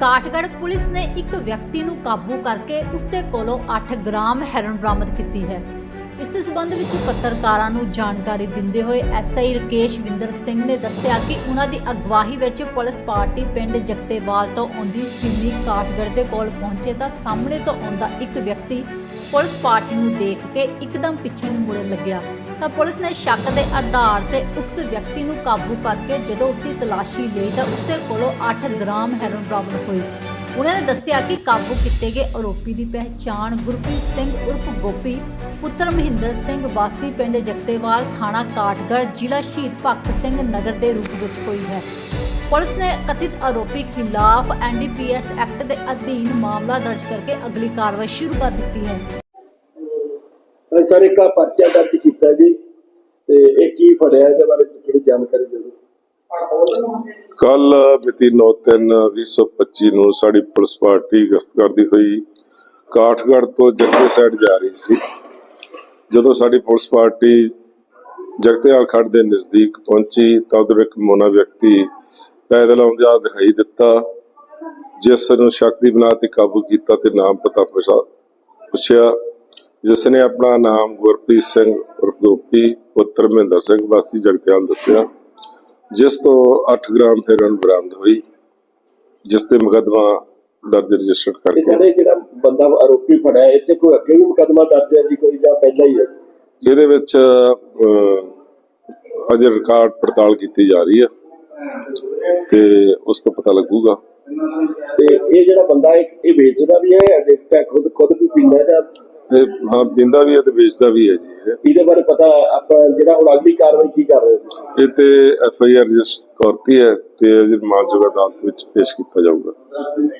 Kathgarh police ਨੇ ਇੱਕ ਵਿਅਕਤੀ ਨੂੰ ਕਾਬੂ ਕਰਕੇ ਉਸਦੇ ਕੋਲੋਂ 8 ਗ੍ਰਾਮ ਹੈਰੋਇਨ ਬਰਾਮਦ ਕੀਤੀ ਹੈ। ਇਸ ਸਬੰਧ ਵਿੱਚ ਪੱਤਰਕਾਰਾਂ ਨੂੰ ਜਾਣਕਾਰੀ ਦਿੰਦੇ ਹੋਏ ਐਸਆਈ ਰਕੇਸ਼ ਵਿੰਦਰ ਸਿੰਘ ਨੇ ਦੱਸਿਆ ਕਿ ਉਹਨਾਂ ਦੀ ਅਗਵਾਈ ਵਿੱਚ ਪੁਲਿਸ ਪਾਰਟੀ ਪਿੰਡ ਜਗਤੇਵਾਲ ਤੋਂ ਆਉਂਦੀ ਫਿੰਨੀ ਕਾਠਗੜ੍ਹ ਦੇ ਕੋਲ ਪਹੁੰਚੇ ਤਾਂ ਸਾਹਮਣੇ ਤੋਂ ਆਉਂਦਾ ਇੱਕ ਵਿਅਕਤੀ ਪੁਲਿਸ ਪਾਰਟੀ ਨੂੰ ਦੇਖ ਕੇ ਇੱਕਦਮ ਪਿੱਛੇ ਨੂੰ ਮੁੜਨ ਲੱਗਿਆ। ਤਾਂ ਪੁਲਿਸ ਨੇ ਸ਼ੱਕ ਦੇ ਆਧਾਰ ਤੇ ਉਕਤ ਵਿਅਕਤੀ ਨੂੰ ਕਾਬੂ ਕਰਕੇ ਜਦੋਂ ਉਸ ਦੀ ਤਲਾਸ਼ੀ ਲਈ ਤਾਂ ਉਸ ਦੇ ਕੋਲੋਂ 8 ਗ੍ਰਾਮ ਹੈਰੋਇਨ ਬਰਾਮਦ ਹੋਈ। ਉਹਨਾਂ ਨੇ ਦੱਸਿਆ ਕਿ ਕਾਬੂ ਕੀਤੇ ਗਏ ਆਰੋਪੀ ਦੀ ਪਹਿਚਾਣ ਗੁਰਪ੍ਰੀਤ ਸਿੰਘ ਉਰਫ ਗੋਪੀ, ਪੁੱਤਰ ਮਹਿੰਦਰ ਸਿੰਘ ਵਾਸੀ ਪਿੰਡ ਜਗਤੇਵਾਲ ਥਾਣਾ ਕਾਠਗੜ੍ਹ, ਜ਼ਿਲ੍ਹਾ ਸ਼ਹੀਦ ਭਗਤ ਸਿੰਘ ਨਗਰ ਦੇ ਰੂਪ ਵਿੱਚ ਹੋਈ ਹੈ। ਪੁਲਿਸ ਨੇ ਕਥਿਤ ਆਰੋਪੀ ਖਿਲਾਫ ਐਨਡੀਪੀਐਸ ਐਕਟ ਦੇ ਅਧੀਨ ਮਾਮਲਾ ਦਰਜ ਕਰਕੇ ਅਗਲੀ ਕਾਰਵਾਈ ਸ਼ੁਰੂ ਕਰ ਦਿੱਤੀ ਹੈ। ਹਾਂਜੀ ਸਰ ਇੱਕ ਆਹ ਪਰਚਾ ਦਰਜ ਕੀਤਾ ਜੀ ਤੇ ਇਹ ਕੀ ਫੜਿਆ ਇਹਦੇ ਬਾਰੇ ਥੋੜੀ ਜਾਣਕਾਰੀ ਦਿਓ ਕੱਲ ਮਿਤੀ 9/3/2025 ਨੂੰ ਸਾਡੀ ਪੁਲਿਸ ਪਾਰਟੀ ਗਸ਼ਤ ਕਰਦੀ ਹੋਈ ਕਾਠਗੜ੍ਹ ਤੋਂ ਜੱਗੇ ਸਾਈਡ ਜਾ ਰਹੀ ਸੀ। ਜਦੋਂ ਸਾਡੀ ਪੁਲਿਸ ਪਾਰਟੀ ਜਗਤੇਵਾਲ ਖੱਡ ਦੇ ਨਜ਼ਦੀਕ ਪਹੁੰਚੀ ਤਾਂ ਉਧਰ ਇੱਕ ਮੋਨਾ ਵਿਅਕਤੀ ਪੈਦਲ ਆਉਂਦਾ ਦਿਖਾਈ ਦਿੱਤਾ, ਜਿਸ ਨੂੰ ਸ਼ੱਕ ਦੀ ਬਣਾ ਤੇ ਕਾਬੂ ਕੀਤਾ ਤੇ ਨਾਮ ਪਤਾ ਪੁੱਛਾ- ਪੁੱਛਿਆ ਜਿਸ ਨੇ ਆਪਣਾ ਨਾਮ ਗੁਰਪ੍ਰੀਤ ਸਿੰਘ ਉਰਫ ਗੋਪੀ ਪੁੱਤਰ ਮਹਿੰਦਰ ਸਿੰਘ ਵਾਸੀ ਜਗਤੇਵਾਲ ਦੱਸਿਆ ਜਿਸ ਤੋਂ 8 ਗ੍ਰਾਮ ਹੈਰੋਇਨ ਬਰਾਮਦ ਹੋਈ ਜਿਸ ਤੇ ਮੁਕੱਦਮਾ ਦਰਜ ਰਜਿਸਟਰ ਕਰਕੇ ਸਾਰੇ ਜਿਹੜਾ ਬੰਦਾ ਆਰੋਪੀ ਫੜਿਆ ਇੱਥੇ ਕੋਈ ਅੱਗੇ ਵੀ ਮੁਕੱਦਮਾ ਦਰਜ ਹੈ ਜੀ ਕੋਈ ਜਾਂ ਪਹਿਲਾਂ ਹੀ ਹੈ? ਇਹਦੇ ਵਿੱਚ ਅਜੇ ਰਿਕਾਰਡ ਪੜਤਾਲ ਕੀਤੀ ਜਾ ਰਹੀ ਹੈ ਤੇ ਉਸ ਤੋਂ ਪਤਾ ਲੱਗੂਗਾ। ਤੇ ਇਹ ਜਿਹੜਾ ਬੰਦਾ ਇਹ ਵੇਚਦਾ ਵੀ ਹੈ ਐਡਿਕਟ ਹੈ ਖੁਦ ਖੁਦ ਵੀ ਪੀਂਦਾ ਜਾਂ ਇਹ ਹਾਂ ਪਿੰਦਾ ਵੀ ਹੈ ਤੇ ਵੇਚਦਾ ਵੀ ਹੈ ਜੀ ਇਹ। ਇਹਦੇ ਬਾਰੇ ਪਤਾ ਆਪਾਂ ਜਿਹੜਾ ਹੁਣ ਅਗਲੀ ਕਾਰਵਾਈ ਕੀ ਕਰ ਰਹੇ ਹੋ ਤੁਸੀਂ? ਇਹ ਤੇ ਐਫ ਆਈ ਆਰ ਰਜਿਸਟਰ ਕਰਤੀ ਹੈ ਤੇ ਅਜੇ ਮਾਨਯੋਗ ਅਦਾਲਤ ਵਿੱਚ ਪੇਸ਼ ਕੀਤਾ ਜਾਊਗਾ